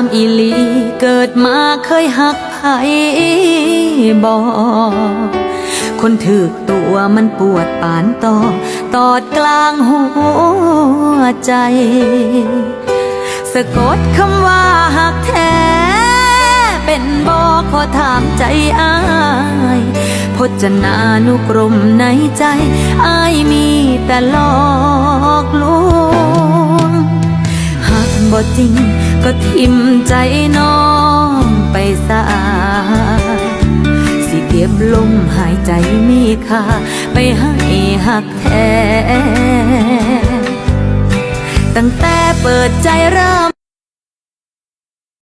ถามอีลีเกิดมาเคยหักไผบ่คนถือตัวมันปวดปานต่อ ตอดกลางหัวใจ สะกดคำว่าหักแท้ เป็นบอขอถามใจอายพจนานุกรมในใจ อายมีแต่หลอกลวงหากบ่จริง ก็ทิมใจน้องไปซะสิเก็บลมหายใจมีค่าไปให้หักแท้ ตั้งแต่เปิดใจเริ่ม